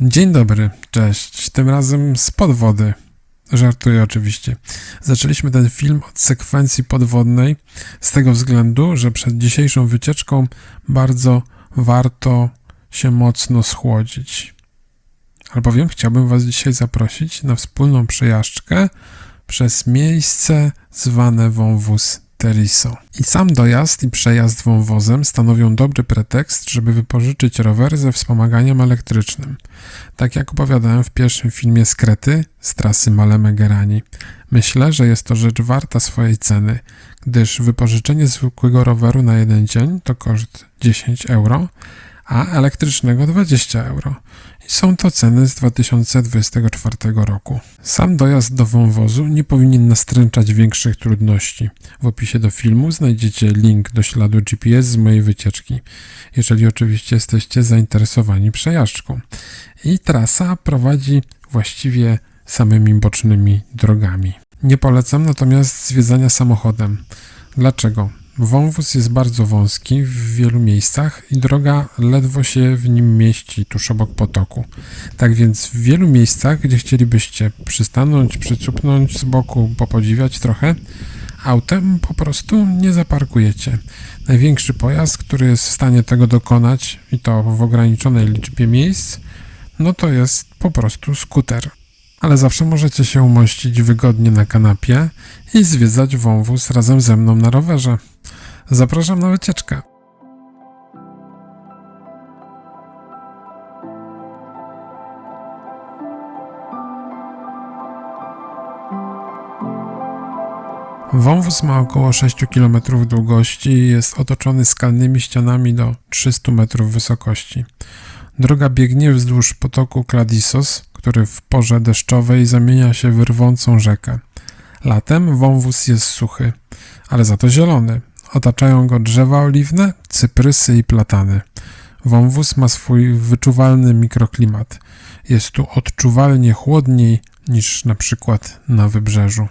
Dzień dobry, cześć. Tym razem z podwody. Żartuję oczywiście. Zaczęliśmy ten film od sekwencji podwodnej z tego względu, że przed dzisiejszą wycieczką bardzo warto się mocno schłodzić. Albowiem chciałbym Was dzisiaj zaprosić na wspólną przejażdżkę przez miejsce zwane wąwóz Teriso. I sam dojazd i przejazd wąwozem stanowią dobry pretekst, żeby wypożyczyć rower ze wspomaganiem elektrycznym. Tak jak opowiadałem w pierwszym filmie z Krety, z trasy Maleme Gerani. Myślę, że jest to rzecz warta swojej ceny, gdyż wypożyczenie zwykłego roweru na jeden dzień to koszt 10 euro, a elektrycznego 20 euro. I są to ceny z 2024 roku. Sam dojazd do wąwozu nie powinien nastręczać większych trudności. W opisie do filmu znajdziecie link do śladu GPS z mojej wycieczki, jeżeli oczywiście jesteście zainteresowani przejażdżką. I trasa prowadzi właściwie samymi bocznymi drogami. Nie polecam natomiast zwiedzania samochodem. Dlaczego? Wąwóz jest bardzo wąski w wielu miejscach i droga ledwo się w nim mieści tuż obok potoku. Tak więc w wielu miejscach, gdzie chcielibyście przystanąć, przycupnąć z boku, popodziwiać trochę, autem po prostu nie zaparkujecie. Największy pojazd, który jest w stanie tego dokonać i to w ograniczonej liczbie miejsc, no to jest po prostu skuter. Ale zawsze możecie się umościć wygodnie na kanapie i zwiedzać wąwóz razem ze mną na rowerze. Zapraszam na wycieczkę. Wąwóz ma około 6 km długości i jest otoczony skalnymi ścianami do 300 metrów wysokości. Droga biegnie wzdłuż potoku Kladisos, który w porze deszczowej zamienia się w rwącą rzekę. Latem wąwóz jest suchy, ale za to zielony. Otaczają go drzewa oliwne, cyprysy i platany. Wąwóz ma swój wyczuwalny mikroklimat. Jest tu odczuwalnie chłodniej niż na przykład na wybrzeżu.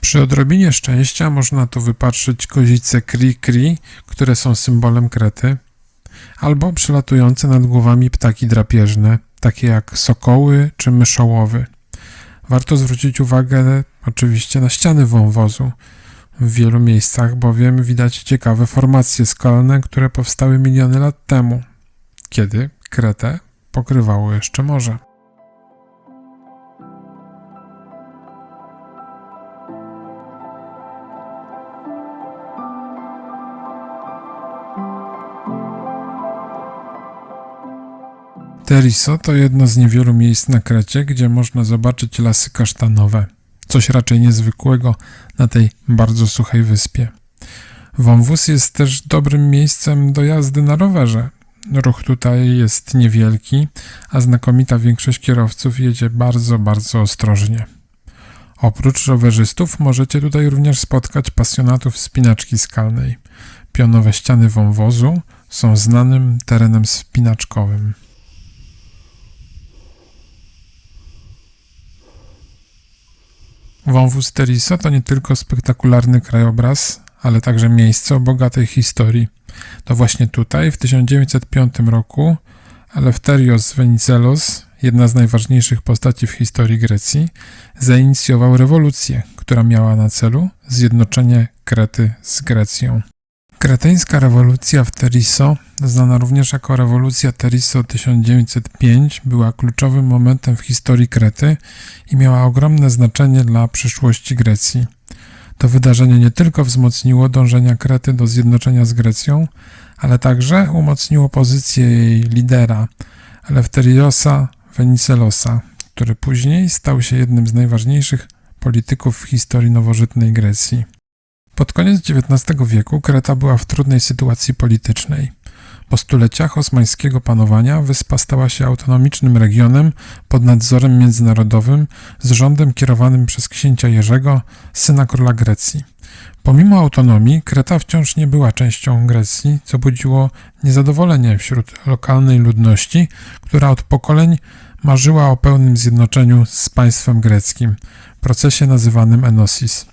Przy odrobinie szczęścia można tu wypatrzyć kozice kri-kri, które są symbolem Krety, albo przelatujące nad głowami ptaki drapieżne, takie jak sokoły czy myszołowy. Warto zwrócić uwagę oczywiście na ściany wąwozu. W wielu miejscach bowiem widać ciekawe formacje skalne, które powstały miliony lat temu, kiedy Kretę pokrywało jeszcze morze. Teriso to jedno z niewielu miejsc na Krecie, gdzie można zobaczyć lasy kasztanowe. Coś raczej niezwykłego na tej bardzo suchej wyspie. Wąwóz jest też dobrym miejscem do jazdy na rowerze. Ruch tutaj jest niewielki, a znakomita większość kierowców jedzie bardzo, bardzo ostrożnie. Oprócz rowerzystów możecie tutaj również spotkać pasjonatów spinaczki skalnej. Pionowe ściany wąwozu są znanym terenem spinaczkowym. Wąwóz Teriso to nie tylko spektakularny krajobraz, ale także miejsce o bogatej historii. To właśnie tutaj, w 1905 roku, Eleftherios Venizelos, jedna z najważniejszych postaci w historii Grecji, zainicjował rewolucję, która miała na celu zjednoczenie Krety z Grecją. Kretyńska rewolucja w Teriso, znana również jako rewolucja Teriso 1905, była kluczowym momentem w historii Krety i miała ogromne znaczenie dla przyszłości Grecji. To wydarzenie nie tylko wzmocniło dążenia Krety do zjednoczenia z Grecją, ale także umocniło pozycję jej lidera, Eleftheriosa Venizelosa, który później stał się jednym z najważniejszych polityków w historii nowożytnej Grecji. Pod koniec XIX wieku Kreta była w trudnej sytuacji politycznej. Po stuleciach osmańskiego panowania wyspa stała się autonomicznym regionem pod nadzorem międzynarodowym z rządem kierowanym przez księcia Jerzego, syna króla Grecji. Pomimo autonomii, Kreta wciąż nie była częścią Grecji, co budziło niezadowolenie wśród lokalnej ludności, która od pokoleń marzyła o pełnym zjednoczeniu z państwem greckim, procesie nazywanym Enosis.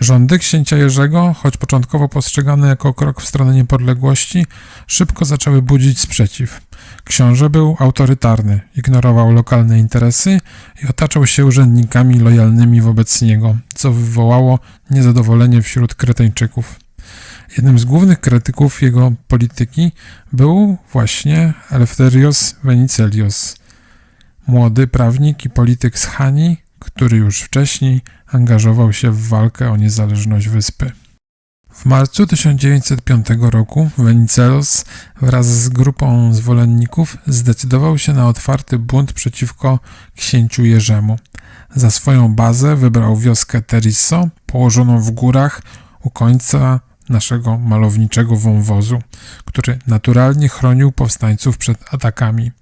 Rządy księcia Jerzego, choć początkowo postrzegane jako krok w stronę niepodległości, szybko zaczęły budzić sprzeciw. Książę był autorytarny, ignorował lokalne interesy i otaczał się urzędnikami lojalnymi wobec niego, co wywołało niezadowolenie wśród Kreteńczyków. Jednym z głównych krytyków jego polityki był właśnie Eleftherios Venicelios, młody prawnik i polityk z Hani, który już wcześniej angażował się w walkę o niezależność wyspy. W marcu 1905 roku Venizelos wraz z grupą zwolenników zdecydował się na otwarty bunt przeciwko księciu Jerzemu. Za swoją bazę wybrał wioskę Terisso, położoną w górach u końca naszego malowniczego wąwozu, który naturalnie chronił powstańców przed atakami.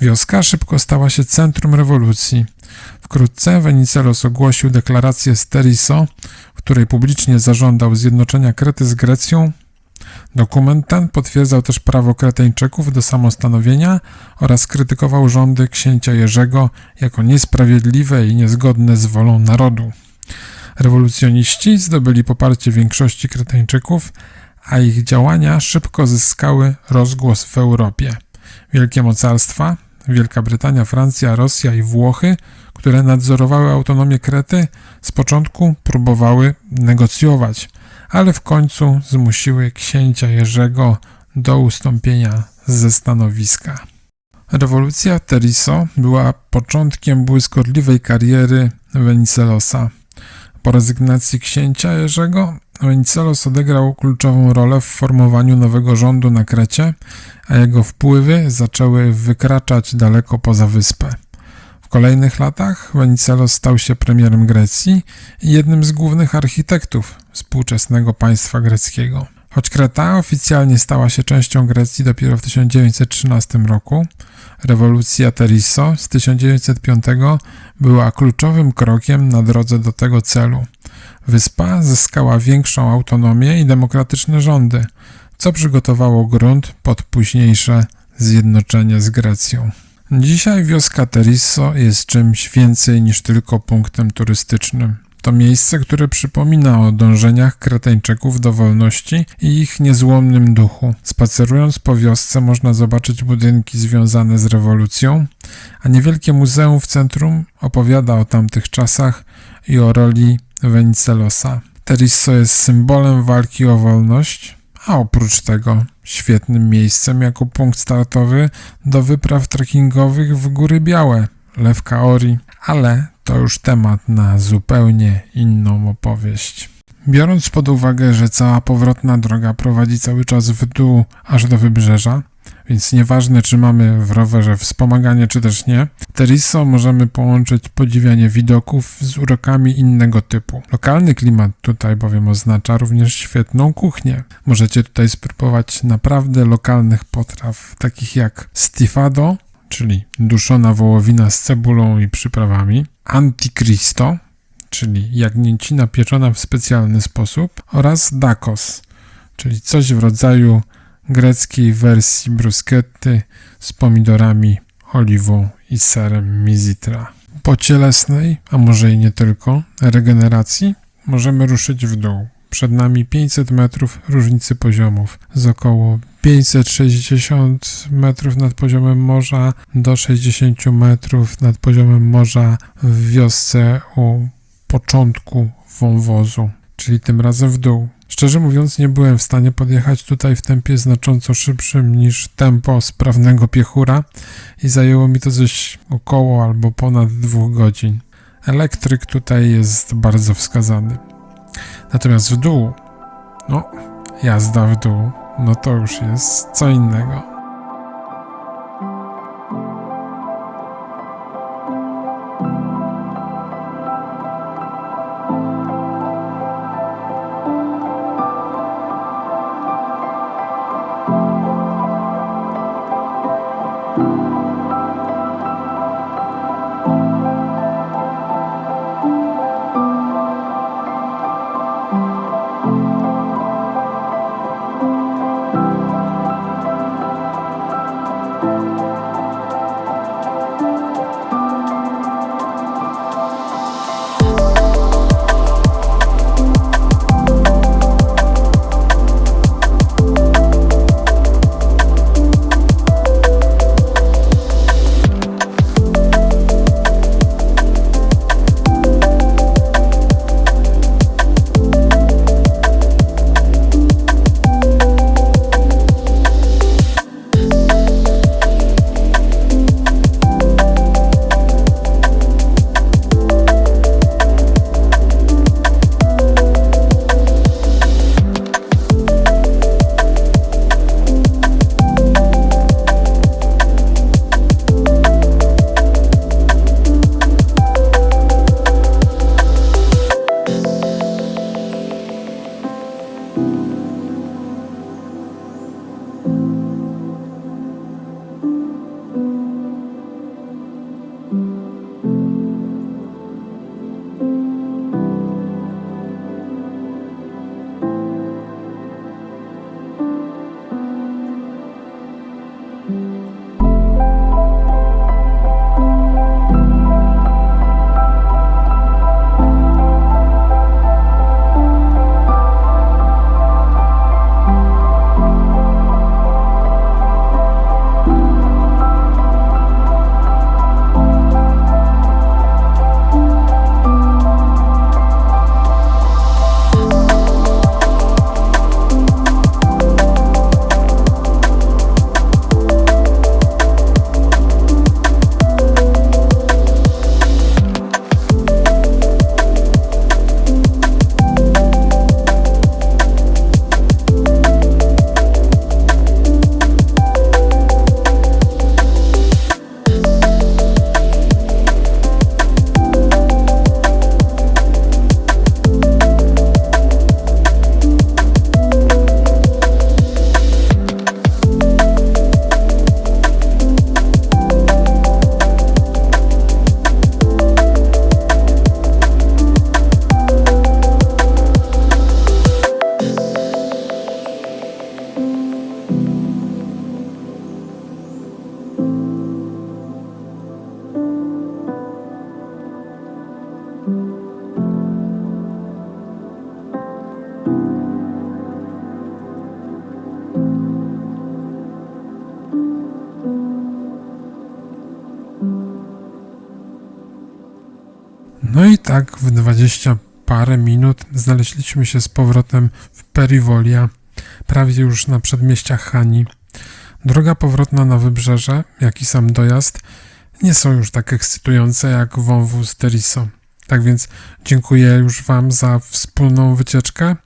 Wioska szybko stała się centrum rewolucji. Wkrótce Venizelos ogłosił deklarację z Teriso, w której publicznie zażądał zjednoczenia Krety z Grecją. Dokument ten potwierdzał też prawo Kreteńczyków do samostanowienia oraz krytykował rządy księcia Jerzego jako niesprawiedliwe i niezgodne z wolą narodu. Rewolucjoniści zdobyli poparcie większości Kreteńczyków, a ich działania szybko zyskały rozgłos w Europie. Wielkie mocarstwa, Wielka Brytania, Francja, Rosja i Włochy, które nadzorowały autonomię Krety, z początku próbowały negocjować, ale w końcu zmusiły księcia Jerzego do ustąpienia ze stanowiska. Rewolucja Teriso była początkiem błyskotliwej kariery Venizelosa. Po rezygnacji księcia Jerzego Venizelos odegrał kluczową rolę w formowaniu nowego rządu na Krecie, a jego wpływy zaczęły wykraczać daleko poza wyspę. W kolejnych latach Venizelos stał się premierem Grecji i jednym z głównych architektów współczesnego państwa greckiego. Choć Kreta oficjalnie stała się częścią Grecji dopiero w 1913 roku, rewolucja Terisso z 1905 była kluczowym krokiem na drodze do tego celu. Wyspa zyskała większą autonomię i demokratyczne rządy, co przygotowało grunt pod późniejsze zjednoczenie z Grecją. Dzisiaj wioska Terisso jest czymś więcej niż tylko punktem turystycznym. To miejsce, które przypomina o dążeniach Kreteńczyków do wolności i ich niezłomnym duchu. Spacerując po wiosce można zobaczyć budynki związane z rewolucją, a niewielkie muzeum w centrum opowiada o tamtych czasach i o roli Venizelosa. Terisso jest symbolem walki o wolność, a oprócz tego świetnym miejscem jako punkt startowy do wypraw trekkingowych w Góry Białe, Lew Kaori, ale to już temat na zupełnie inną opowieść. Biorąc pod uwagę, że cała powrotna droga prowadzi cały czas w dół aż do wybrzeża, więc nieważne czy mamy w rowerze wspomaganie czy też nie, Teriso możemy połączyć podziwianie widoków z urokami innego typu. Lokalny klimat tutaj bowiem oznacza również świetną kuchnię. Możecie tutaj spróbować naprawdę lokalnych potraw, takich jak stifado, czyli duszona wołowina z cebulą i przyprawami, anticristo, czyli jagnięcina pieczona w specjalny sposób oraz dakos, czyli coś w rodzaju greckiej wersji bruschetty z pomidorami, oliwą i serem mizitra. Po cielesnej, a może i nie tylko, regeneracji możemy ruszyć w dół. Przed nami 500 metrów różnicy poziomów z około 560 metrów nad poziomem morza do 60 metrów nad poziomem morza w wiosce u początku wąwozu, czyli tym razem w dół. Szczerze mówiąc, nie byłem w stanie podjechać tutaj w tempie znacząco szybszym niż tempo sprawnego piechura i zajęło mi to coś około albo ponad dwóch godzin. Elektryk tutaj jest bardzo wskazany. Natomiast w dół, no, jazda w dół, no to już jest co innego. No i tak w 20 parę minut znaleźliśmy się z powrotem w Perivolia, prawie już na przedmieściach Hani. Droga powrotna na wybrzeże, jak i sam dojazd, nie są już tak ekscytujące jak wąwóz Teriso. Tak więc dziękuję już Wam za wspólną wycieczkę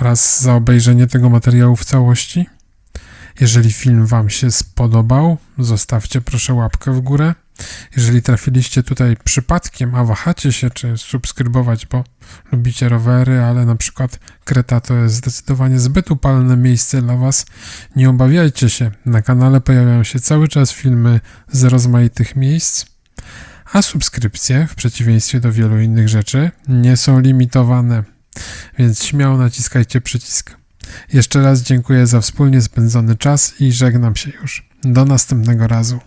oraz za obejrzenie tego materiału w całości. Jeżeli film Wam się spodobał, zostawcie proszę łapkę w górę. Jeżeli trafiliście tutaj przypadkiem, a wahacie się, czy subskrybować, bo lubicie rowery, ale na przykład Kreta to jest zdecydowanie zbyt upalne miejsce dla Was, nie obawiajcie się. Na kanale pojawiają się cały czas filmy z rozmaitych miejsc, a subskrypcje, w przeciwieństwie do wielu innych rzeczy, nie są limitowane, więc śmiało naciskajcie przycisk. Jeszcze raz dziękuję za wspólnie spędzony czas i żegnam się już. Do następnego razu.